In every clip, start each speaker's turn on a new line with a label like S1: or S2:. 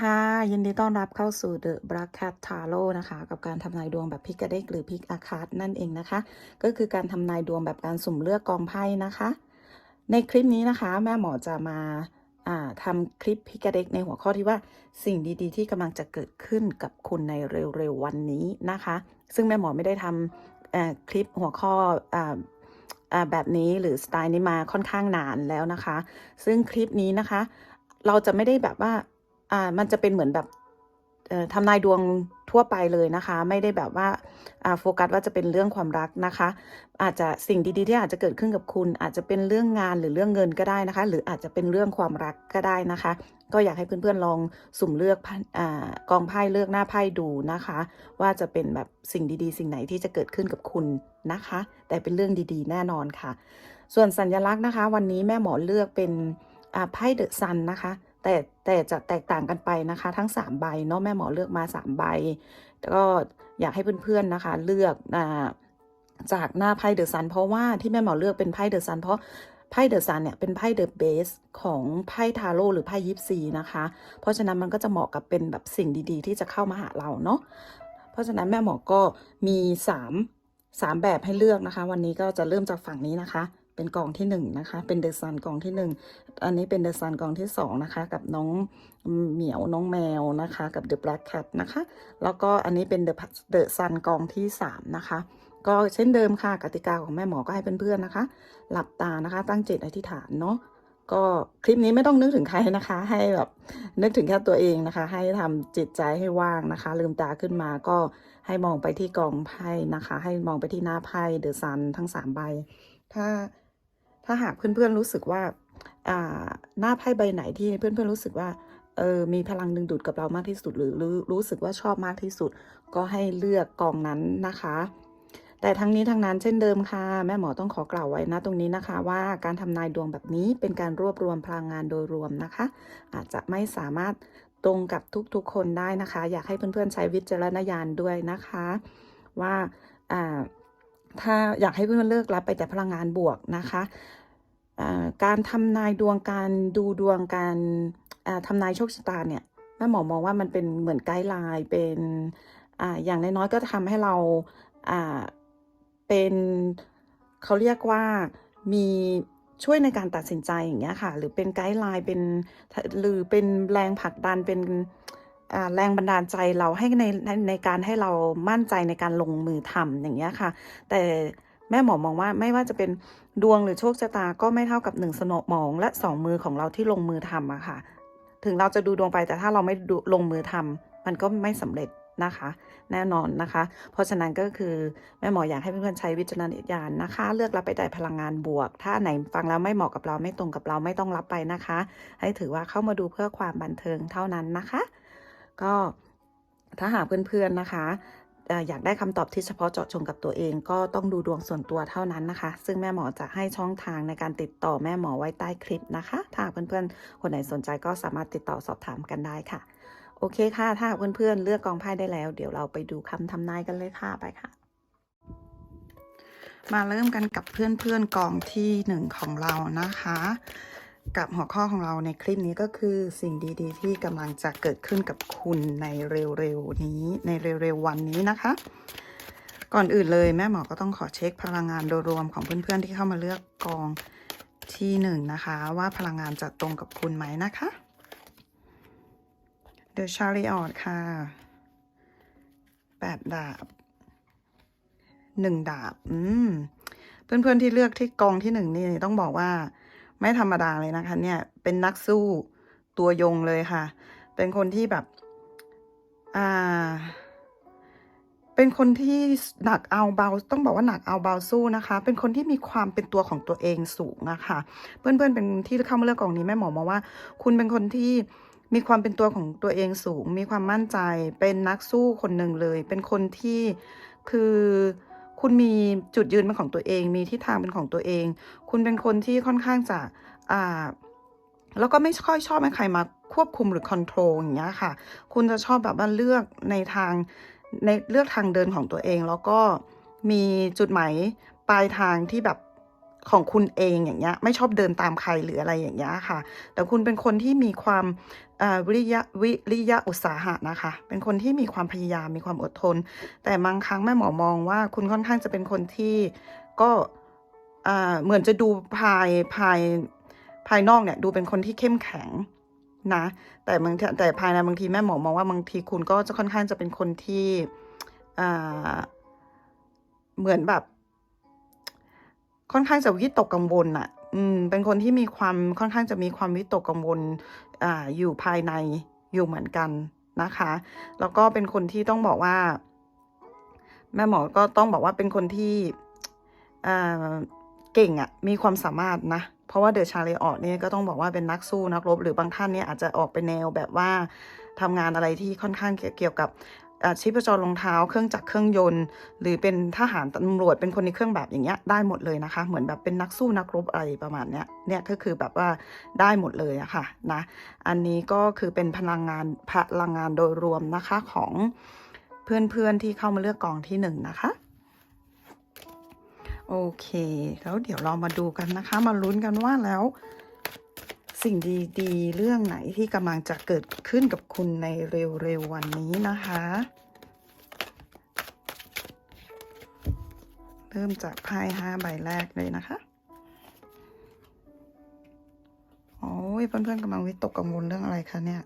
S1: ค่ะ ยินดีต้อนรับเข้าสู่ The Black Cat Tarot นะคะ กับการทำนายดวงแบบพิกาเด็กหรือพิกอาคาดนั่นเองนะคะ ก็คือการทำนายดวงแบบการสุ่มเลือกกองไพ่นะคะ ในคลิปนี้นะคะ แม่หมอจะมาอ่าทำคลิปพิกาเด็กในหัวข้อที่ว่าสิ่งดีๆ ที่กำลังจะเกิดขึ้นกับคุณในเร็วๆวันนี้นะคะ ซึ่งแม่หมอไม่ได้ทำคลิปหัวข้ออแบบนี้หรือสไตล์นี้มาค่อนข้างนานแล้วนะคะ ซึ่งคลิปนี้นะคะ เราจะไม่ได้แบบว่า อ่ามันจะเป็นเหมือนแบบทำนายดวงทั่วไปเลยนะคะ ไม่ได้แบบว่าอ่าโฟกัสว่าจะเป็นเรื่องความรักนะคะ อาจจะสิ่งดีๆที่อาจจะเกิดขึ้นกับคุณ อาจจะเป็นเรื่องงานหรือเรื่องเงินก็ได้นะคะ หรืออาจจะเป็นเรื่องความรักก็ได้นะคะ ก็อยากให้เพื่อนๆลองสุ่มเลือกอ่ากองไพ่เลือกหน้าไพ่ดูนะคะ ว่าจะเป็นแบบสิ่งดีๆ สิ่งไหนที่จะเกิดขึ้นกับคุณนะคะ แต่เป็นเรื่องดีๆ แน่นอนค่ะ ส่วนสัญลักษณ์นะคะ วันนี้แม่หมอเลือกเป็นอ่าไพ่เดอะซันนะคะ แต่แต่จะแตกต่างกันไปนะคะ ทั้ง 3 ใบเนาะแม่หมอเลือกมา 3 ใบก็อยากให้เพื่อนๆนะคะ เลือกอ่าจากหน้าไพ่เดอะซันเพราะว่าที่แม่หมอเลือกเป็นไพ่เดอะซันเพราะไพ่เดอะซันเนี่ยเป็นไพ่เดอะเบสของไพ่ทาโร่หรือไพ่ยิปซีนะคะ เพราะฉะนั้นมันก็จะเหมาะกับเป็นแบบสิ่งดีๆ ที่จะเข้ามาหาเราเนาะเพราะฉะนั้นแม่หมอก็มี 3 3 แบบให้เลือกนะคะ วันนี้ก็จะเริ่มจากฝั่งนี้นะคะ เป็นกองที่หนึ่งนะคะ เป็นเดอะซันกองที่หนึ่งอันนี้เป็นเดอะซันกองที่สองนะคะ กับน้องเหมียวน้องแมวนะคะ กับเดอะแบล็กแคทนะคะ แล้วก็อันนี้เป็นเดอะเดอะซันกองที่สามนะคะ ก็เช่นเดิมค่ะกติกาของแม่หมอก็ให้เพื่อนๆนะคะ หลับตานะคะตั้งจิตอธิษฐานเนาะก็คลิปนี้ไม่ต้องนึกถึงใครนะคะ ให้แบบนึกถึงแค่ตัวเองนะคะ ให้ทำจิตใจให้ว่างนะคะ ลืมตาขึ้นมาก็ให้มองไปที่กองไพ่นะคะ ให้มองไปที่หน้าไพ่เดอะซันทั้งสามใบ ถ้า ถ้าหากเพื่อนๆรู้สึกว่าหน้าไพ่ใบไหนที่เพื่อนๆรู้สึกว่าเออมีพลังดึงดูดกับเรามากที่สุดหรือรู้สึกว่าชอบมากที่สุด ก็ให้เลือกกองนั้นนะคะ แต่ทั้งนี้ทั้งนั้นเช่นเดิมค่ะ แม่หมอต้องขอกล่าวไว้นะตรงนี้นะคะว่าการทำนายดวงแบบนี้เป็นการรวบรวมพลังงานโดยรวมนะคะ อาจจะไม่สามารถตรงกับทุกๆคนได้นะคะ อยากให้เพื่อนๆใช้วิจารณญาณด้วยนะคะ ว่าถ้าอยากให้เพื่อนๆเลิกรับไปแต่พลังงานบวกนะคะ การทำนายดวงการดูดวงการอ่าทำนายโชคชะตาเนี่ยแม่หมอมองว่ามันเป็นเหมือนไกด์ไลน์เป็นออย่างน้อยๆก็ทำให้เราเป็นเขาเรียกว่ามีช่วยในการตัดสินใจอย่างเงี้ยค่ะ หรือเป็นไกด์ไลน์เป็นหรือเป็นแรงผลักดันเป็นแรงบันดาลใจเราให้ในในในการให้เรามั่นใจในการลงมือทำอย่างเงี้ยค่ะ แต่แม่หมอมองว่าไม่ว่าจะเป็น ดวงหรือโชคชะตาก็ไม่เท่ากับหนึ่งสมองและสองมือของเราที่ลงมือทำอะค่ะ ถึงเราจะดูดวงไปแต่ถ้าเราไม่ลงมือทำมันก็ไม่สำเร็จนะคะ แน่นอนนะคะ เพราะฉะนั้นก็คือแม่หมออยากให้เพื่อนๆใช้วิจารณญาณนะคะ เลือกรับไปแต่พลังงานบวก ถ้าไหนฟังแล้วไม่เหมาะกับเราไม่ตรงกับเราไม่ต้องรับไปนะคะ ให้ถือว่าเข้ามาดูเพื่อความบันเทิงเท่านั้นนะคะ ก็ถ้าหากเพื่อนๆนะคะ อยากได้คำตอบที่เฉพาะเจาะจงกับตัวเอง ก็ต้องดูดวงส่วนตัวเท่านั้นนะคะ ซึ่งแม่หมอจะให้ช่องทางในการติดต่อแม่หมอไว้ใต้คลิปนะคะถ้าเพื่อนๆ คนไหนสนใจก็สามารถติดต่อสอบถามกันได้ค่ะ โอเคค่ะ ถ้าเพื่อนๆเลือกกองไพ่ได้แล้ว เดี๋ยวเราไปดูคำทำนายกันเลยค่ะไปค่ะ มาเริ่มกันกับเพื่อนๆกองที่หนึ่งของเรานะคะ กับหัวข้อของเราในคลิปนี้ก็คือสิ่งดีๆ ที่กำลังจะเกิดขึ้นกับคุณในเร็วๆนี้ในเร็วๆวันนี้นะคะ ก่อนอื่นเลยแม่หมอก็ต้องขอเช็คพลังงานโดยรวมของเพื่อนๆที่เข้ามาเลือกกองที่หนึ่งนะคะ ว่าพลังงานจะตรงกับคุณไหมนะคะ The Chariot ค่ะแปดดาบหนึ่งดาบ อืม เพื่อนๆที่เลือกที่กองที่หนึ่งนี่ต้องบอกว่า ไม่ธรรมดาเลยนะคะ เนี่ย เป็นนักสู้ตัวยงเลยค่ะ เป็นคนที่แบบ อ่า เป็นคนที่หนักเอาเบา ต้องบอกว่าหนักเอาเบาสู้นะคะ เป็นคนที่มีความเป็นตัวของตัวเองสูงอะค่ะเพื่อนๆเป็นที่เข้ามาเลือกกองนี้แม่หมอมองว่า คุณเป็นคนที่มีความเป็นตัวของตัวเองสูง มีความมั่นใจ เป็นนักสู้คนหนึ่งเลย เป็นคนที่คือ คุณมีจุดยืนเป็นของตัวเอง มีทิศทางเป็นของตัวเอง คุณเป็นคนที่ค่อนข้างจะอ่าแล้วก็ไม่ค่อยชอบให้ใครมาควบคุมหรือคอนโทรลอย่างเงี้ยค่ะ คุณจะชอบแบบว่าเลือกในทางในเลือกทางเดินของตัวเอง แล้วก็มีจุดหมายปลายทางที่แบบ ของคุณเองอย่างเงี้ยไม่ชอบเดินตามใครหรืออะไรอย่างเงี้ยค่ะ แต่คุณเป็นคนที่มีความวิริยะวิริยะอุตสาหะนะคะ เป็นคนที่มีความพยายามมีความอดทน แต่บางครั้งแม่หมอมองว่าคุณค่อนข้างจะเป็นคนที่ก็อ่าเหมือนจะดูภายภายภายนอกเนี่ยดูเป็นคนที่เข้มแข็งนะ แต่บางแต่ภายในบางทีแม่หมอมองว่าบางทีคุณก็จะค่อนข้างจะเป็นคนที่อ่าเหมือนแบบ ค่อนข้างจะวิตกกังวลอะอืม เป็นคนที่มีความค่อนข้างจะมีความวิตกกังวลอ่าอยู่ภายในอยู่เหมือนกันนะคะ แล้วก็เป็นคนที่ต้องบอกว่า แม่หมอก็ต้องบอกว่าเป็นคนที่อ่าเก่งอะ่ะมีความสามารถนะเพราะว่าเดอะชาเลออดเนี่ยก็ต้องบอกว่าเป็นนักสู้นักรบ หรือบางท่านเนี่ยอาจจะออกไปแนวแบบว่าทำงานอะไรที่ค่อนข้างเกี่ยวกับ ชีพจรรองเท้า เครื่องจักรเครื่องยนต์ หรือเป็นทหารตำรวจเป็นคนในเครื่องแบบอย่างเงี้ยได้หมดเลยนะคะ เหมือนแบบเป็นนักสู้นักรบอะไรประมาณเนี้ยเนี่ยก็คือแบบว่าได้หมดเลยอะค่ะนะอันนี้ก็คือเป็นพลังงานพลังงานโดยรวมนะคะของเพื่อนๆที่เข้ามาเลือกกองที่หนึ่งนะคะโอเค แล้วเดี๋ยวเรามาดูกันนะคะ มาลุ้นกันว่าแล้ว สิ่งดีๆ เรื่องไหนที่กำลังจะเกิดขึ้นกับคุณในเร็วๆวันนี้นะคะ เริ่มจากไพ่ห้าใบแรกเลยนะคะ โอ้ยเพื่อนๆกำลังวิตกกังวลเรื่องอะไรคะเนี่ย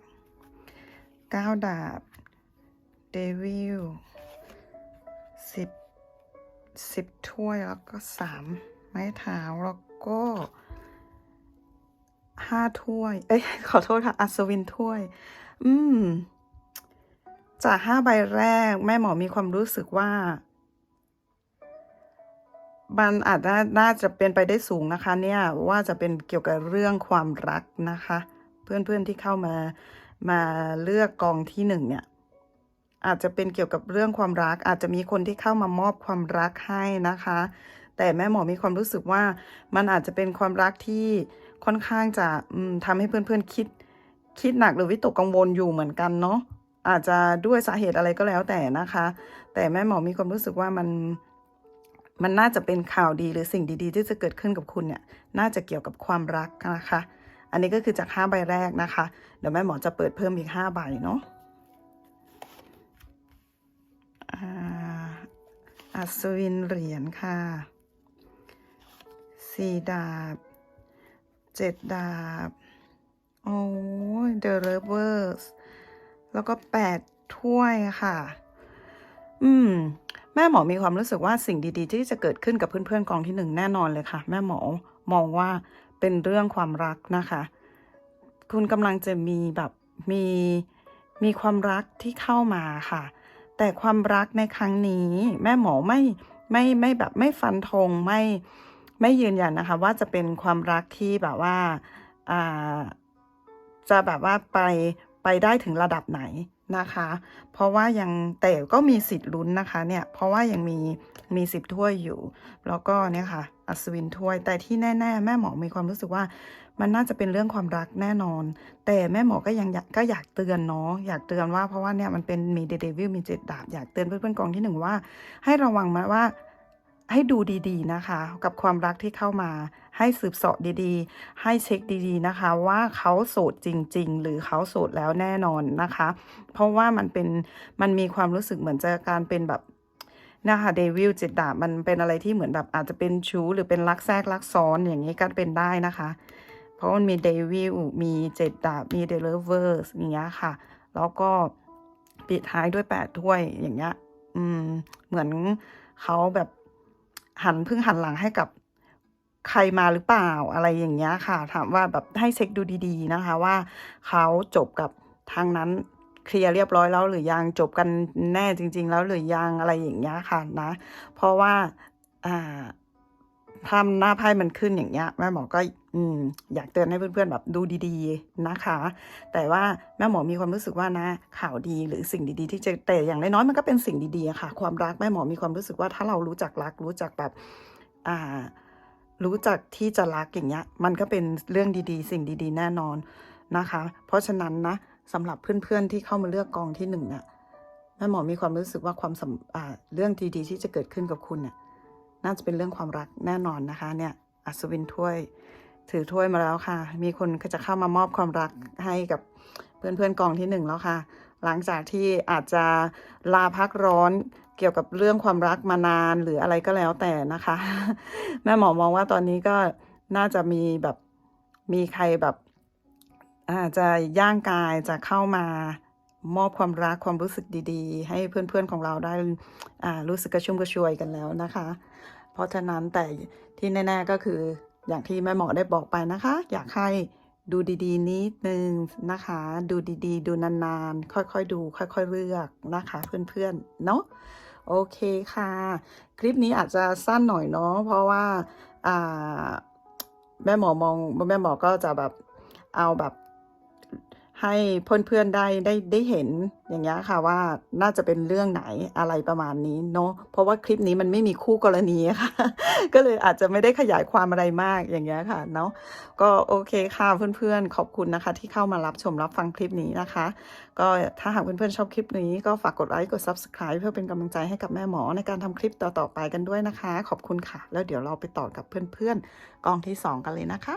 S1: ก้าวดาบเดวิลสิบสิบถ้วยแล้วก็สามไม้เท้าแล้วก็ ห้าถ้วย เอ้ย ขอโทษค่ะ อัศวินถ้วย อืม จากห้าใบแรก แม่หมอมีความรู้สึกว่า มันอาจจะน่าจะเป็นไปได้สูงนะคะ เนี่ย ว่าจะเป็นเกี่ยวกับเรื่องความรักนะคะ เพื่อนๆที่เข้ามา มาเลือกกองที่หนึ่งเนี่ย อาจจะเป็นเกี่ยวกับเรื่องความรัก อาจจะมีคนที่เข้ามามอบความรักให้นะคะ แต่แม่หมอมีความรู้สึกว่า มันอาจจะเป็นความรักที่ ค่อนข้างจะอืมทำให้เพื่อนๆคิด คิดหนักหรือวิตกกังวลอยู่เหมือนกันเนาะอาจจะด้วยสาเหตุอะไรก็แล้วแต่นะคะ แต่แม่หมอมีความรู้สึกว่ามันมันน่าจะเป็นข่าวดีหรือสิ่งดีๆ ที่จะเกิดขึ้นกับคุณเนี่ย น่าจะเกี่ยวกับความรักนะคะ อันนี้ก็คือจากห้าใบแรกนะคะ เดี๋ยวแม่หมอจะเปิดเพิ่มอีกห้าใบเนาะอัศวินเหรียญค่ะ สีดาบ เจ็ดดาบ โอ้ย The Reverse แล้วก็แปดถ้วยค่ะ อืม แม่หมอมีความรู้สึกว่าสิ่งดี ๆ ที่จะเกิดขึ้นกับเพื่อนๆกองที่หนึ่งแน่นอนเลยค่ะ แม่หมอมองว่าเป็นเรื่องความรักนะคะ คุณกำลังจะมีแบบมีมีความรักที่เข้ามาค่ะ แต่ความรักในครั้งนี้ แม่หมอไม่ไม่ไม่แบบไม่ฟันธงไม่ ไม่ยืนยันนะคะว่าจะเป็นความรักที่แบบว่าาจะแบบว่าไปไปได้ถึงระดับไหนนะคะ เพราะว่ายังแต่ก็มีสิทธิ์ลุ้นนะคะเนี่ยเพราะว่ายังมีมีสิบถ้วยอยู่ แล้วก็เนี่ยค่ะอัศวินถ้วย แต่ที่แน่ ๆ แม่หมอมีความรู้สึกว่า มันน่าจะเป็นเรื่องความรักแน่นอน แต่แม่หมอก็ยังก็อยากเตือนเนาะอยากเตือนว่าเพราะว่าเนี่ยมันเป็นมีเดเดวิลมีเจ็ดดาบอยากเตือนเพื่อนๆกองที่หนึ่งว่า ให้ระวังมาว่า ให้ดูดีๆนะคะ กับความรักที่เข้ามา ให้สืบเสาะดีๆ ให้เช็คดีๆนะคะ ว่าเขาโสดจริง ๆ หรือเขาโสดแล้วแน่นอนนะคะ เพราะว่ามันเป็นมันมีความรู้สึกเหมือนจะการเป็นแบบนะคะเดวิลเจ็ดดาบมันเป็นอะไรที่เหมือนแบบอาจจะเป็นชู้หรือเป็นรักแทรกรักซ้อนอย่างนี้ก็เป็นได้นะคะ เพราะมันมีเดวิลมีเจ็ดดาบมีเดลเวอร์สอย่างเงี้ยค่ะ แล้วก็ปิดท้ายด้วยแปดถ้วยอย่างเงี้ยอืมเหมือนเขาแบบ หันเพิ่งหันหลังให้กับใครมาหรือเปล่าอะไรอย่างเงี้ยค่ะ ถามว่าแบบให้เช็คดูดีๆนะคะว่าเขาจบกับทางนั้นเคลียร์เรียบร้อยแล้วหรือยังจบกันแน่จริง ๆ แล้วหรือยังอะไรอย่างเงี้ยค่ะนะ เพราะว่าอ่าทำหน้าไพ่มันขึ้นอย่างเงี้ยแม่หมอก็ อืมอยากเตือนให้เพื่อนๆแบบดูดีๆนะคะ แต่ว่าแม่หมอมีความรู้สึกว่านะข่าวดีหรือสิ่งดีๆ ที่จะแต่อย่างน้อยๆมันก็เป็นสิ่งดีๆค่ะ ความรักแม่หมอมีความรู้สึกว่าถ้าเรารู้จักรัก รู้จักแบบอ่ารู้จักที่จะรักอย่างเงี้ย มันก็เป็นเรื่องดีๆ สิ่งดีๆ แน่นอนนะคะ เพราะฉะนั้นนะสำหรับเพื่อนๆที่เข้ามาเลือกกองที่หนึ่งเนี่ยแม่หมอมีความรู้สึกว่าความสัมอ่าเรื่องดีๆที่จะเกิดขึ้นกับคุณเนี่ยน่าจะเป็นเรื่องความรักแน่นอนนะคะ เนี่ยอัศวินถ้วย ถือถ้วยมาแล้วค่ะ มีคนก็จะเข้ามามอบความรักให้กับเพื่อนๆกองที่หนึ่งแล้วค่ะ หลังจากที่อาจจะลาพักร้อนเกี่ยวกับเรื่องความรักมานานหรืออะไรก็แล้วแต่นะคะ แม่หมอมองว่าตอนนี้ก็น่าจะมีแบบมีใครแบบอาจจะย่างกายจะเข้ามามอบความรักความรู้สึกดีๆ ให้เพื่อนๆของเราได้รู้สึกกระชุ่มกระชวยกันแล้วนะคะ เพราะฉะนั้นแต่ที่แน่ ๆก็คือ อย่างที่แม่หมอได้บอกไปนะคะ อยากให้ดูดีๆ นิดนึงนะคะ ดูดีๆ ดูนานๆ ค่อยๆดู ค่อยๆเลือกนะคะเพื่อนๆเนาะโอเคค่ะ คลิปนี้อาจจะสั้นหน่อยเนาะเพราะว่าอ่าแม่หมอมองแม่หมอก็จะแบบเอาแบบ ให้เพื่อนๆได้ได้ได้เห็นอย่างเงี้ยค่ะว่าน่าจะเป็นเรื่องไหนอะไรประมาณนี้เนาะเพราะว่าคลิปนี้มันไม่มีคู่กรณีค่ะ ก็เลยอาจจะไม่ได้ขยายความอะไรมากอย่างเงี้ยค่ะเนาะก็โอเคค่ะเพื่อนๆ ขอบคุณนะคะ ที่เข้ามารับชมรับฟังคลิปนี้นะคะ ก็ถ้าหากเพื่อนๆชอบคลิปนี้ก็ฝากกดไลค์กด subscribe เพื่อเป็นกำลังใจให้กับแม่หมอในการทำคลิปต่อๆไปกันด้วยนะคะ ขอบคุณค่ะ แล้วเดี๋ยวเราไปต่อกับเพื่อนๆกองที่สองกันเลยนะคะ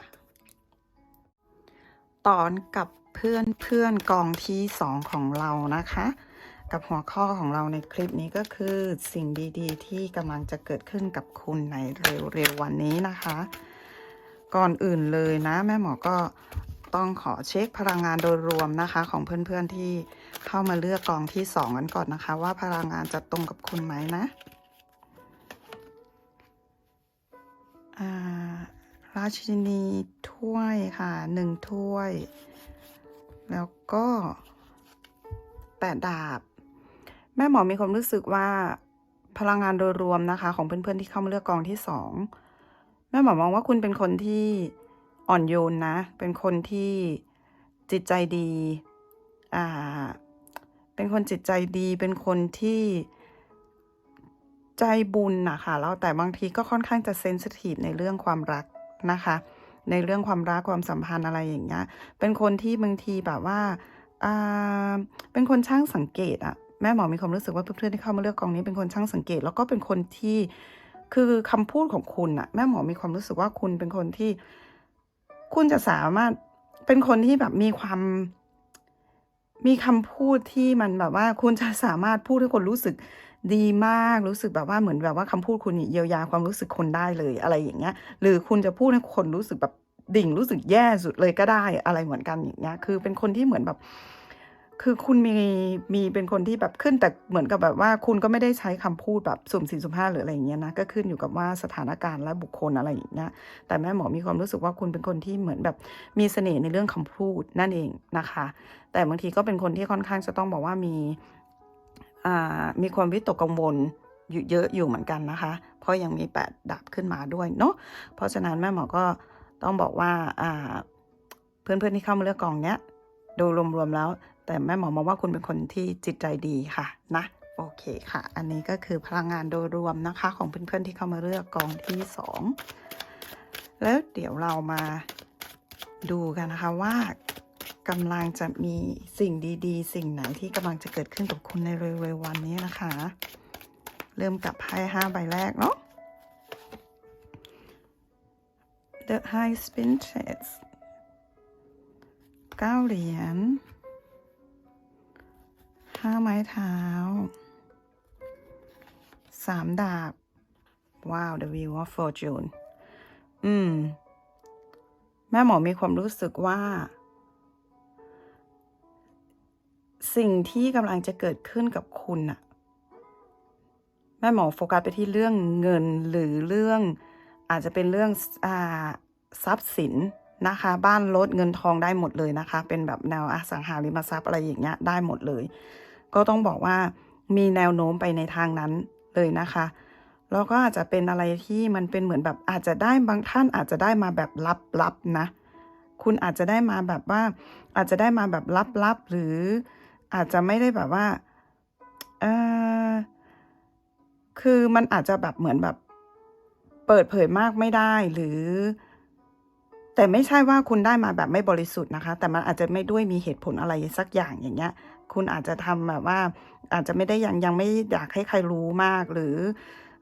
S1: ตอนกับ เพื่อนเพื่อนกองที่สองของเรานะคะ กับหัวข้อของเราในคลิปนี้ก็คือสิ่งดีๆ ที่กำลังจะเกิดขึ้นกับคุณในเร็วๆวันนี้นะคะ ก่อนอื่นเลยนะ แม่หมอก็ต้องขอเช็คพลังงานโดยรวมนะคะ ของเพื่อนๆที่เข้ามาเลือกกองที่สองกันก่อนนะคะ ว่าพลังงานจะตรงกับคุณไหมนะราชินีถ้วยค่ะหนึ่งถ้วย แล้วก็แปดดาบ แม่หมอมีความรู้สึกว่าพลังงานโดยรวมนะคะ ของเพื่อนๆที่เข้ามาเลือกกองที่สองแม่หมอมองว่าคุณเป็นคนที่อ่อนโยนนะ เป็นคนที่จิตใจดี อ่า เป็นคนจิตใจดี เป็นคนที่ใจบุญนะคะแล้วแต่บางทีก็ค่อนข้างจะเซนซิทีฟในเรื่องความรักนะคะ ในเรื่องความรักความสัมพันธ์อะไรอย่างเงี้ย เป็นคนที่บางทีแบบว่าอ่าเป็นคนช่างสังเกตอะแม่หมอมีความรู้สึกว่าเพื่อนๆที่เข้ามาเลือกกองนี้เป็นคนช่างสังเกต แล้วก็เป็นคนที่คือคำพูดของคุณอะแม่หมอมีความรู้สึกว่าคุณเป็นคนที่ คุณจะสามารถเป็นคนที่แบบมีความ มีคำพูดที่มันแบบว่า คุณจะสามารถพูดให้คนรู้สึก ดีมากรู้สึกแบบว่าเหมือนแบบว่าคำพูดคุณเยียวยาความรู้สึกคนได้เลยอะไรอย่างเงี้ย หรือคุณจะพูดให้คนรู้สึกแบบดิ่งรู้สึกแย่สุดเลยก็ได้อะไรเหมือนกันอย่างเงี้ย คือเป็นคนที่เหมือนแบบ คือคุณมีมีเป็นคนที่แบบขึ้นแต่เหมือนกับแบบว่า คุณก็ไม่ได้ใช้คำพูดแบบสุ่มสี่สุ่มห้าหรืออะไรอย่างเงี้ยนะก็ขึ้นอยู่กับว่าสถานการณ์และบุคคลอะไรอย่างเงี้ยแต่แม่หมอมีความรู้สึกว่าคุณเป็นคนที่เหมือนแบบมีเสน่ห์ในเรื่องคำพูดนั่นเองนะคะ แต่บางทีก็เป็นคนที่ค่อนข้างจะต้องบอกว่ามีอ่า มีความวิตกกังวลอยู่เยอะอยู่เหมือนกันนะคะ เพราะยังมีแปดดับขึ้นมาด้วยเนาะเพราะฉะนั้นแม่หมอก็ต้องบอกว่าเพื่อนๆที่เข้ามาเลือกกองเนี้ยโดยรวมๆแล้ว แต่แม่หมอมองว่าคุณเป็นคนที่จิตใจดีค่ะนะโอเคค่ะ อันนี้ก็คือพลังงานโดยรวมนะคะ ของเพื่อนๆที่เข้ามาเลือกกองที่สองแล้วเดี๋ยวเรามาดูกันนะคะว่า กำลังจะมีสิ่งดีๆ สิ่งไหนที่กำลังจะเกิดขึ้นกับคุณในเร็วๆวันนี้นะคะ เริ่มกับไพ่ห้าใบแรกเนาะ The High Princess เก้าเหรียญห้าไม้เท้าสามดาบ ว้าว The Wheel of Fortune อืม แม่หมอมีความรู้สึกว่า สิ่งที่กำลังจะเกิดขึ้นกับคุณน่ะแม่หมอโฟกัสไปที่เรื่องเงินหรือเรื่องอาจจะเป็นเรื่องอ่าทรัพย์สินนะคะ บ้านรถเงินทองได้หมดเลยนะคะ เป็นแบบแนวอสังหาริมทรัพย์อะไรอย่างเงี้ยได้หมดเลย ก็ต้องบอกว่ามีแนวโน้มไปในทางนั้นเลยนะคะแล้วก็อาจจะเป็นอะไรที่มันเป็นเหมือนแบบอาจจะได้บางท่านอาจจะได้มาแบบลับๆนะ คุณอาจจะได้มาแบบว่าอาจจะได้มาแบบลับๆหรือ อาจจะไม่ได้แบบว่าเออคือมันอาจจะแบบเหมือนแบบ เปิดเผยมากไม่ได้หรือ แต่ไม่ใช่ว่าคุณได้มาแบบไม่บริสุทธิ์นะคะ แต่มันอาจจะไม่ด้วยมีเหตุผลอะไรสักอย่างอย่างเงี้ย คุณอาจจะทำแบบว่า อาจจะไม่ได้ยังยังไม่อยากให้ใครรู้มากหรือ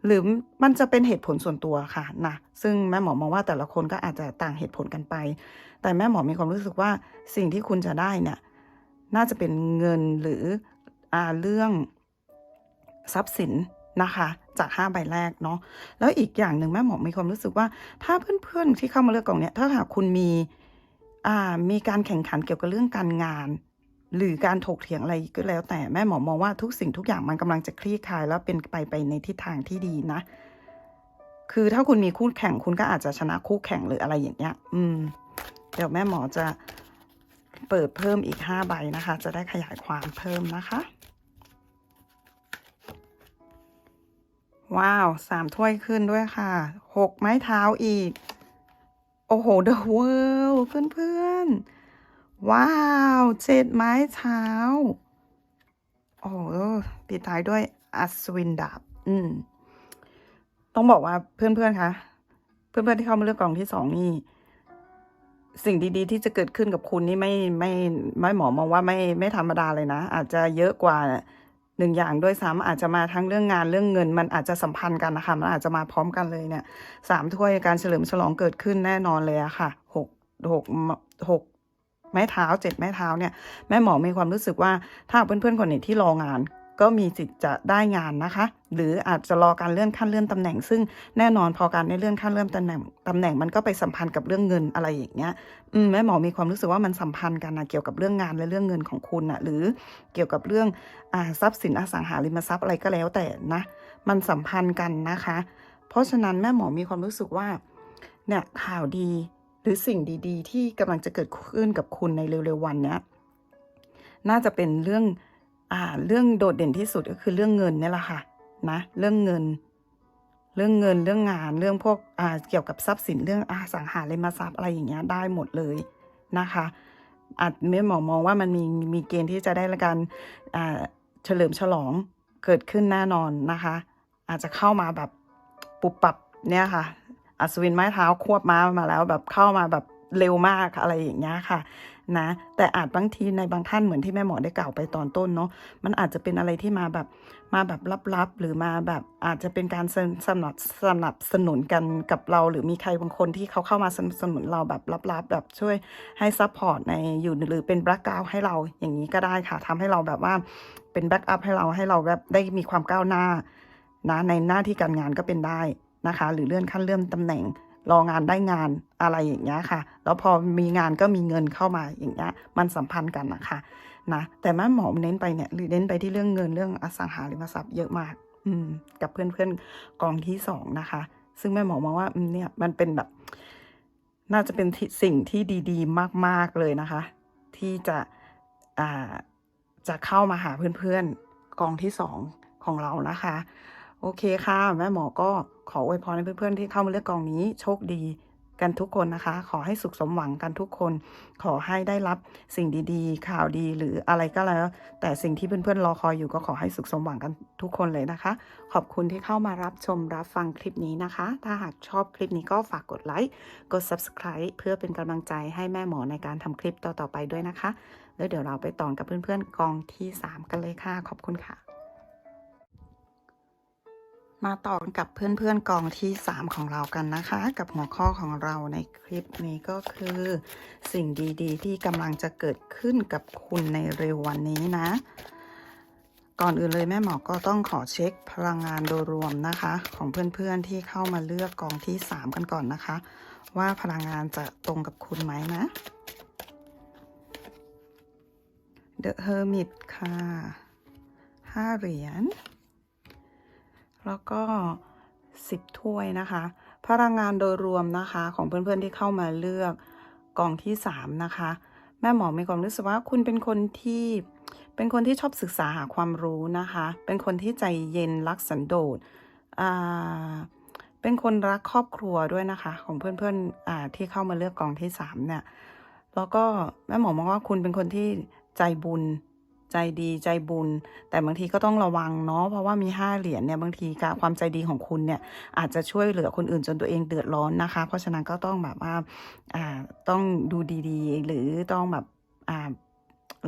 S1: หรือมันจะเป็นเหตุผลส่วนตัวค่ะนะซึ่งแม่หมอมองว่าแต่ละคนก็อาจจะต่างเหตุผลกันไป แต่แม่หมอมีความรู้สึกว่าสิ่งที่คุณจะได้เนี่ย น่าจะเป็นเงินหรืออเรื่องทรัพย์สินนะคะจากห้าใบแรกเนาะแล้วอีกอย่างหนึ่งแม่หมอมีความรู้สึกว่า ถ้าเพื่อนๆที่เข้ามาเลือกกล่องเนี่ยถ้าหากคุณมีอ่ามีการแข่งขันเกี่ยวกับเรื่องการงาน หรือการถกเถียงอะไรก็แล้ว แต่แม่หมอมองว่าทุกสิ่งทุกอย่างมันกำลังจะคลี่คลาย แล้วเป็นไปไปในทิศทางที่ดีนะ คือถ้าคุณมีคู่แข่งคุณก็อาจจะชนะคู่แข่งหรืออะไรอย่างเงี้ย อืม เดี๋ยวแม่หมอจะ เปิดเพิ่มอีกห้าใบนะคะ จะได้ขยายความเพิ่มนะคะ ว้าวสามถ้วยขึ้นด้วยค่ะหกไม้เท้าอีก โอ้โห The World เพื่อนๆ ว้าวเจ็ดไม้เท้า โอ้โหปิดท้ายด้วยอัศวินดาบ อืม ต้องบอกว่าเพื่อนๆคะเพื่อนๆที่เข้ามาเลือกกล่องที่สองนี่ สิ่งดีๆ ที่จะเกิดขึ้นกับคุณนี่ไม่ไม่ไม่หมอมองว่าไม่ไม่ธรรมดาเลยนะ อาจจะเยอะกว่าหนึ่งอย่างด้วยซ้ำอาจจะมาทั้งเรื่องงานเรื่องเงิน มันอาจจะสัมพันธ์กันนะคะมันอาจจะมาพร้อมกันเลยเนี่ยสามถ้วยการเฉลิมฉลองเกิดขึ้นแน่นอนเลยอะค่ะหกหกหกไม้เท้าเจ็ดไม้เท้าเนี่ยแม่หมอมีความรู้สึกว่าถ้าเพื่อนๆคนไหนที่รองาน ก็มีสิทธิ์จะได้งานนะคะ หรืออาจจะรอการเลื่อนขั้นเลื่อนตำแหน่ง ซึ่งแน่นอนพอการได้เลื่อนขั้นเลื่อนตำแหน่งตำแหน่งมันก็ไปสัมพันธ์กับเรื่องเงินอะไรอย่างเงี้ยอืมแม่หมอมีความรู้สึกว่ามันสัมพันธ์กันนะเกี่ยวกับเรื่องงานและเรื่องเงินของคุณนะหรือเกี่ยวกับเรื่องอ่าทรัพย์สินอสังหาริมทรัพย์อะไรก็แล้วแต่นะ มันสัมพันธ์กันนะคะ เพราะฉะนั้นแม่หมอมีความรู้สึกว่าเนี่ยข่าวดีหรือสิ่งดี ๆ ที่กำลังจะเกิดขึ้นกับคุณในเร็วๆวันเนี้ยน่าจะเป็นเรื่อง อ่าเรื่องโดดเด่นที่สุดก็คือเรื่องเงินนี่แหละค่ะนะเรื่องเงิน เรื่องเงินเรื่องงานเรื่องพวกอ่าเกี่ยวกับทรัพย์สินเรื่องอสังหาริมทรัพย์อะไรอย่างเงี้ยได้หมดเลยนะคะอาจไม่หมอมองว่ามันมีมีเกณฑ์ที่จะได้ละกันอ่าเฉลิมฉลองเกิดขึ้นแน่นอนนะคะ อาจจะเข้ามาแบบปุบปับเนี่ยค่ะอัศวินไม้เท้าควบม้ามาแล้วแบบเข้ามาแบบเร็วมากอะไรอย่างเงี้ยค่ะ นะ แต่อาจบางทีในบางท่านเหมือนที่แม่หมอได้กล่าวไปตอนต้นเนาะมันอาจจะเป็นอะไรที่มาแบบมาแบบลับๆ หรือมาแบบอาจจะเป็นการสนับสนับสนุนกันกับเรา หรือมีใครบางคนที่เขาเข้ามาสนับสนุนเราแบบลับๆ แบบช่วยให้ซัพพอร์ตในอยู่หรือเป็นแบ็กกราวให้เราอย่างนี้ก็ได้ค่ะทำให้เราแบบว่าเป็นแบ็กอัพให้เราให้เราแบบได้มีความก้าวหน้านะในหน้าที่การงานก็เป็นได้นะคะ หรือเลื่อนขั้นเลื่อนตำแหน่ง รองานได้งานอะไรอย่างเงี้ยค่ะ แล้วพอมีงานก็มีเงินเข้ามาอย่างเงี้ย มันสัมพันธ์กันนะคะนะ แต่แม่หมอเน้นไปเนี่ยหรือเน้นไปที่เรื่องเงินเรื่องอสังหาริมทรัพย์เยอะมาก อืม กับเพื่อนๆกองที่สองนะคะ ซึ่งแม่หมอมองว่าเนี่ยมันเป็นแบบ น่าจะเป็นสิ่งที่ดีๆ มากๆเลยนะคะ ที่จะอ่าจะเข้ามาหาเพื่อนๆกองที่สองของเรานะคะ โอเคค่ะ แม่หมอก็ขออวยพรให้เพื่อนๆที่เข้ามาเลือกกองนี้โชคดีกันทุกคนนะคะ ขอให้สุขสมหวังกันทุกคน ขอให้ได้รับสิ่งดีๆ ข่าวดีหรืออะไรก็แล้ว แต่สิ่งที่เพื่อนๆรอคอยอยู่ก็ขอให้สุขสมหวังกันทุกคนเลยนะคะ ขอบคุณที่เข้ามารับชมรับฟังคลิปนี้นะคะ ถ้าหากชอบคลิปนี้ก็ฝากกดไลค์กด subscribe เพื่อเป็นกำลังใจให้แม่หมอในการทำคลิปต่อๆไปด้วยนะคะ แล้วเดี๋ยวเราไปต่อกับเพื่อนๆกองที่ 3 กันเลยค่ะ ขอบคุณค่ะ มาต่อกับเพื่อนๆกองที่ 3 ของเรากันนะคะ กับหัวข้อของเราในคลิปนี้ก็คือ สิ่งดีๆ ที่กำลังจะเกิดขึ้นกับคุณในเร็ววันนี้นะ ก่อนอื่นเลยแม่หมอก็ต้องขอเช็คพลังงานโดยรวมนะคะ ของเพื่อนๆที่เข้ามาเลือกกองที่ 3 กันก่อนนะคะ ว่าพลังงานจะตรงกับคุณไหมนะ The Hermit ค่ะห้าเหรียญ แล้วก็สิบถ้วยนะคะ พลังงานโดยรวมนะคะของเพื่อนๆที่เข้ามาเลือกกล่องที่สามนะคะ แม่หมอมีความรู้สึกว่าคุณเป็นคนที่เป็นคนที่ชอบศึกษาหาความรู้นะคะ เป็นคนที่ใจเย็นรักสันโดษเป็นคนรักครอบครัวด้วยนะคะ ของเพื่อนๆที่เข้ามาเลือกกองที่สามเนี่ย แล้วก็แม่หมอมองว่าคุณเป็นคนที่ใจบุญ ใจดีใจบุญ แต่บางทีก็ต้องระวังเนาะเพราะว่ามีห้าเหรียญเนี่ยบางทีการความใจดีของคุณเนี่ยอาจจะช่วยเหลือคนอื่นจนตัวเองเดือดร้อนนะคะ เพราะฉะนั้นก็ต้องแบบว่าต้องดูดีๆ หรือต้องแบบ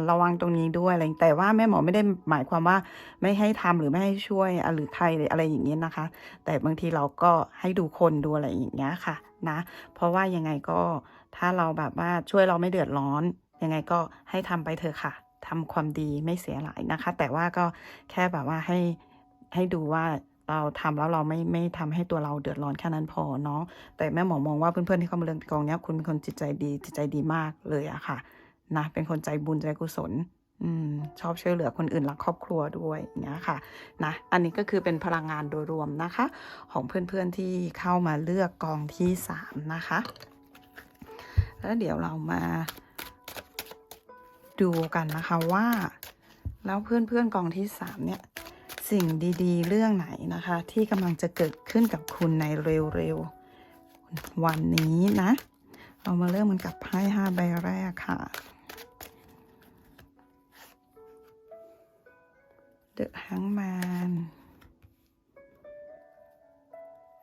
S1: ระวังตรงนี้ด้วยอะไรแต่ว่าแม่หมอไม่ได้หมายความว่าไม่ให้ทำหรือไม่ให้ช่วยหรือใครออะไรอย่างเงี้ยนะคะ แต่บางทีเราก็ให้ดูคนดูอะไรอย่างเงี้ยค่ะนะ เพราะว่ายังไงก็ถ้าเราแบบว่าช่วยเราไม่เดือดร้อน ยังไงก็ให้ทำไปเถอะค่ะ ทำความดีไม่เสียหลายนะคะ แต่ว่าก็แค่แบบว่าให้ให้ดูว่าเราทำแล้วเราไม่ไม่ทำให้ตัวเราเดือดร้อนแค่นั้นพอเนาะแต่แม่หมอมองว่าเพื่อนๆที่เข้ามาเรียนกองเนี้ยคุณเป็นคนจิตใจดีจิตใจดีมากเลยอะค่ะนะเป็นคนใจบุญใจกุศลอืมชอบช่วยเหลือคนอื่นรักครอบครัวด้วยอย่างเงี้ยค่ะนะอันนี้ก็คือเป็นพลังงานโดยรวมนะคะ ของเพื่อนๆที่เข้ามาเลือกกองที่สามนะคะ แล้วเดี๋ยวเรามา ดูกันนะคะว่า แล้วเพื่อนๆกองที่สามเนี่ย สิ่งดีๆ เรื่องไหนนะคะ ที่กำลังจะเกิดขึ้นกับคุณในเร็วๆ วันนี้นะ เรามาเริ่มกันกับไพ่ห้าใบแรกค่ะ The Hangman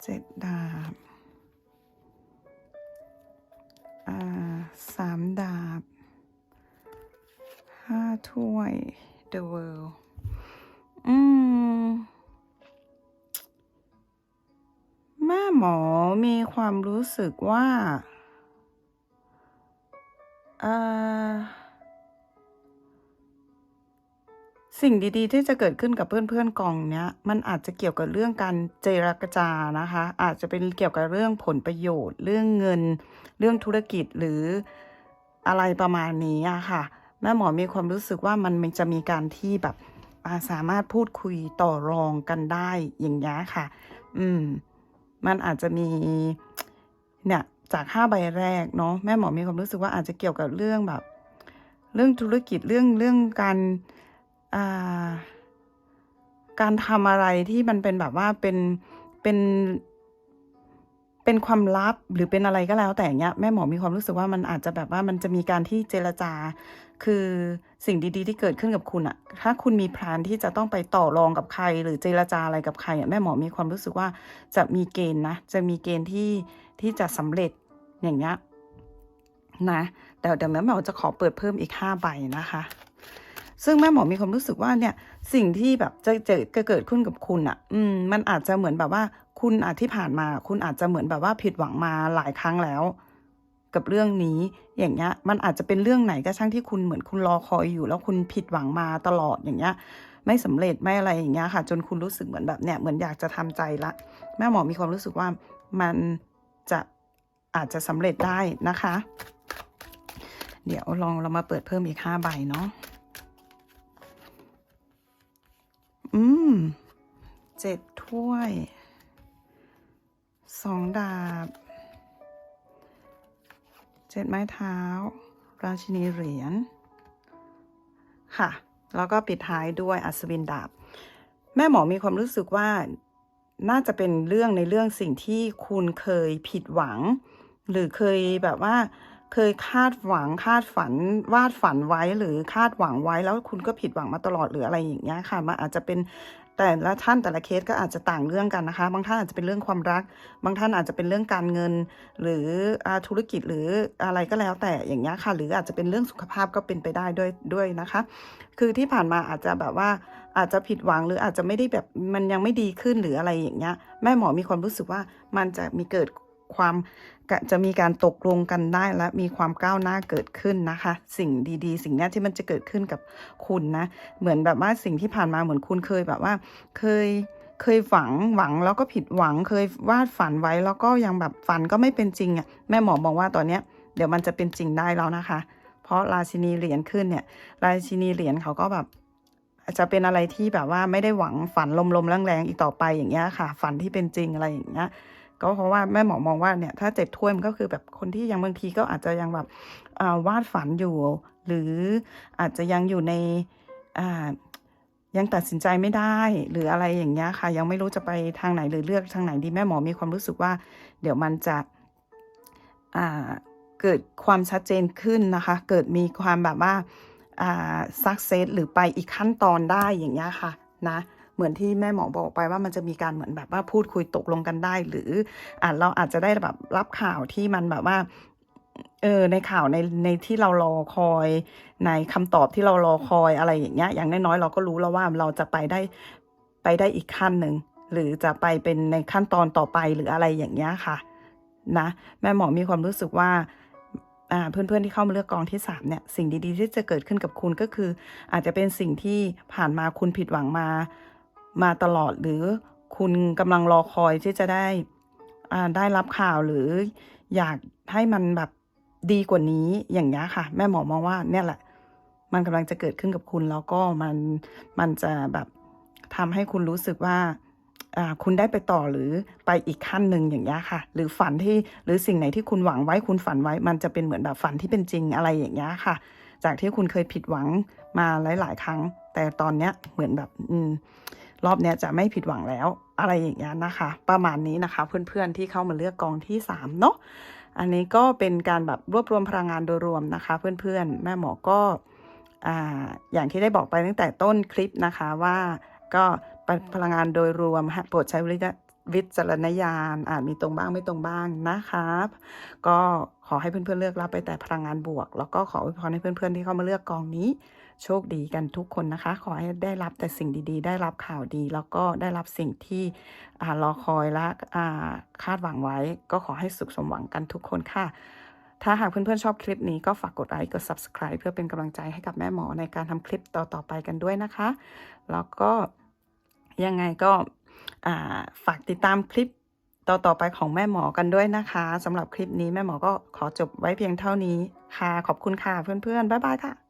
S1: เจ็ดดาบ อ่าสามดาบ ห้าถ้วย The World อืมแม่หมอมีความรู้สึกว่าเอ่อสิ่งดีๆ ที่จะเกิดขึ้นกับเพื่อนๆกองเนี้ย มันอาจจะเกี่ยวกับเรื่องการเจรจานะคะ อาจจะเป็นเกี่ยวกับเรื่องผลประโยชน์ เรื่องเงิน เรื่องธุรกิจหรืออะไรประมาณนี้อะค่ะ แม่หมอมีความรู้สึกว่ามันจะมีการที่แบบาสามารถพูดคุยต่อรองกันได้อย่างนี้ค่ะ อืม มันอาจจะมีเนี่ยจากห้าใบแรกเนาะแม่หมอมีความรู้สึกว่าอาจจะเกี่ยวกับเรื่องแบบ เรื่องธุรกิจเรื่องเรื่องการอ่าการทำอะไรที่มันเป็นแบบว่าเป็นเป็น เป็นความลับหรือเป็นอะไรก็แล้ว แต่เนี้ยแม่หมอมีความรู้สึกว่ามันอาจจะแบบว่ามันจะมีการที่เจรจา คือสิ่งดีๆ ที่เกิดขึ้นกับคุณอะถ้าคุณมีแพลนที่จะต้องไปต่อรองกับใคร หรือเจรจาอะไรกับใครอะแม่หมอมีความรู้สึกว่าจะมีเกณฑ์นะจะมีเกณฑ์ที่ที่จะสำเร็จอย่างเงี้ยนะแต่เดี๋ยวแม่หมอจะขอเปิดเพิ่มอีกห้าใบนะคะ ซึ่งแม่หมอมีความรู้สึกว่าเนี่ย สิ่งที่แบบจะเจอเกิดขึ้นกับคุณอะ่ะ อืม มันอาจจะเหมือนแบบว่า คุณอาจที่ผ่านมา คุณอาจจะเหมือนแบบว่าผิดหวังมาหลายครั้งแล้ว กับเรื่องนี้ อย่างเงี้ย มันอาจจะเป็นเรื่องไหนก็ช่างที่คุณเหมือนคุณรอคอยอยู่ แล้วคุณผิดหวังมาตลอดอย่างเงี้ย ไม่สำเร็จไม่อะไรอย่างเงี้ยค่ะ จนคุณรู้สึกเหมือนแบบเนี่ยเหมือนอยากจะทำใจละแม่หมอมีความรู้สึกว่ามันจะอาจจะสำเร็จได้นะคะ เดี๋ยวลองเรามาเปิดเพิ่มอีกห้าใบเนาะ อืมเจ็ดถ้วยสองดาบเจ็ดไม้เท้า ราชินีเหรียญค่ะ แล้วก็ปิดท้ายด้วยอัศวินดาบ แม่หมอมีความรู้สึกว่าน่าจะเป็นเรื่องในเรื่องสิ่งที่คุณเคยผิดหวัง หรือเคยแบบว่า เคยคาดหวังคาดฝันวาดฝันไว้หรือคาดหวังไว้แล้วคุณก็ผิดหวังมาตลอดหรืออะไรอย่างเงี้ยค่ะมันอาจจะเป็นแต่ละท่านแต่ละเคสก็อาจจะต่างเรื่องกันนะคะ บางท่านอาจจะเป็นเรื่องความรัก บางท่านอาจจะเป็นเรื่องการเงิน หรือธุรกิจหรืออะไรก็แล้วแต่อย่างเงี้ยค่ะ หรืออาจจะเป็นเรื่องสุขภาพก็เป็นไปได้ด้วยด้วยนะคะ คือที่ผ่านมาอาจจะแบบว่าอาจจะผิดหวังหรืออาจจะไม่ได้แบบมันยังไม่ดีขึ้นหรืออะไรอย่างเงี้ย แม่หมอมีความรู้สึกว่ามันจะมีเกิด ความจะมีการตกลงกันได้และมีความก้าวหน้าเกิดขึ้นนะคะ สิ่งดีๆ สิ่งนี้ที่มันจะเกิดขึ้นกับคุณนะ เหมือนแบบว่าสิ่งที่ผ่านมาเหมือนคุณเคยแบบว่า เคยเคยหวังหวังแล้วก็ผิดหวังเคยวาดฝันไว้แล้วก็ยังแบบฝันก็ไม่เป็นจริงอะแม่หมอบอกว่าตอนเนี้ยเดี๋ยวมันจะเป็นจริงได้แล้วนะคะ เพราะราชินีเหรียญขึ้นเนี่ย ราชินีเหรียญเขาก็แบบจะเป็นอะไรที่แบบว่าไม่ได้หวังฝันลมๆแรงๆอีกต่อไปอย่างเงี้ยค่ะ ฝันที่เป็นจริงอะไรอย่างเงี้ย ก็เพราะว่าแม่หมอมองว่าเนี่ยถ้าเจ็ดถ้วยมันก็คือแบบคนที่ยังบางทีก็อาจจะยังแบบวาดฝันอยู่ หรืออาจจะยังอยู่ในยังตัดสินใจไม่ได้หรืออะไรอย่างเงี้ยค่ะ ยังไม่รู้จะไปทางไหนหรือเลือกทางไหนดีแม่หมอมีความรู้สึกว่า เดี๋ยวมันจะเกิดความชัดเจนขึ้นนะคะ เกิดมีความแบบว่าอ่า success หรือไปอีกขั้นตอนได้อย่างเงี้ยค่ะนะ เหมือนที่แม่หมอบอกไปว่ามันจะมีการเหมือนแบบว่าพูดคุยตกลงกันได้ หรืออ่าเราอาจจะได้แบบรับข่าวที่มันแบบว่าเออในข่าวในในที่เรารอคอยในคำตอบที่เรารอคอยอะไรอย่างเงี้ยอย่างน้อยๆเราก็รู้แล้วว่าเราจะไปได้ไปได้อีกขั้นหนึ่งหรือจะไปเป็นในขั้นตอนต่อไปหรืออะไรอย่างเงี้ยค่ะ นะ แม่หมอมีความรู้สึกว่าอ่าเพื่อนๆที่เข้ามาเลือกกองที่สามเนี่ยสิ่งดีๆที่จะเกิดขึ้นกับคุณก็คือ อาจจะเป็นสิ่งที่ผ่านมาคุณผิดหวังมา มาตลอดหรือคุณกำลังรอคอยที่จะได้ได้รับข่าวหรืออยากให้มันแบบดีกว่านี้อย่างเงี้ค่ะ แม่หมอมองว่าเนี่ยแหละ มันกำลังจะเกิดขึ้นกับคุณแล้วก็มันมันจะแบบทำให้คุณรู้สึกว่าคุณได้ไปต่อหรือไปอีกขั้นหนึ่งอย่างเงี้ค่ะ หรือฝันที่หรือสิ่งไหนที่คุณหวังไว้คุณฝันไว้ มันจะเป็นเหมือนแบบฝันที่เป็นจริงอะไรอย่างเงี้ค่ะ จากที่คุณเคยผิดหวังมาหลาย ๆ ครั้ง แต่ตอนเนี้ยเหมือนแบบ อืม รอบนี้จะไม่ผิดหวังแล้ว อะไรอย่างเงี้ยนะคะ ประมาณนี้นะคะ เพื่อนๆที่เข้ามาเลือกกองที่สามเนาะอันนี้ก็เป็นการแบบรวบรวมพลังงานโดยรวมนะคะ เพื่อนๆ แม่หมอก็อ่าอย่างที่ได้บอกไปตั้งแต่ต้นคลิปนะคะว่าก็พลังงานโดยรวมฮะโปรดใช้วิจารณญาณอาจมีตรงบ้างไม่ตรงบ้างนะครับก็ขอให้เพื่อนๆเลือกรับไปแต่พลังงานบวก แล้วก็ขออวยพรให้เพื่อนๆที่เข้ามาเลือกกองนี้ โชคดีกันทุกคนนะคะ ขอให้ได้รับแต่สิ่งดีๆ ได้รับข่าวดี แล้วก็ได้รับสิ่งที่รอคอยและคาดหวังไว้ ก็ขอให้สุขสมหวังกันทุกคนค่ะ ถ้าหากเพื่อนๆชอบคลิปนี้ก็ฝากกดไลค์กด subscribe เพื่อเป็นกำลังใจให้กับแม่หมอในการทำคลิปต่อๆไปกันด้วยนะคะ แล้วก็ยังไงก็ฝากติดตามคลิปต่อ ๆ ไปของแม่หมอกันด้วยนะคะสำหรับคลิปนี้แม่หมอก็ขอจบไว้เพียงเท่านี้ค่ะ ขอบคุณค่ะเพื่อน ๆ บ๊ายบายค่ะ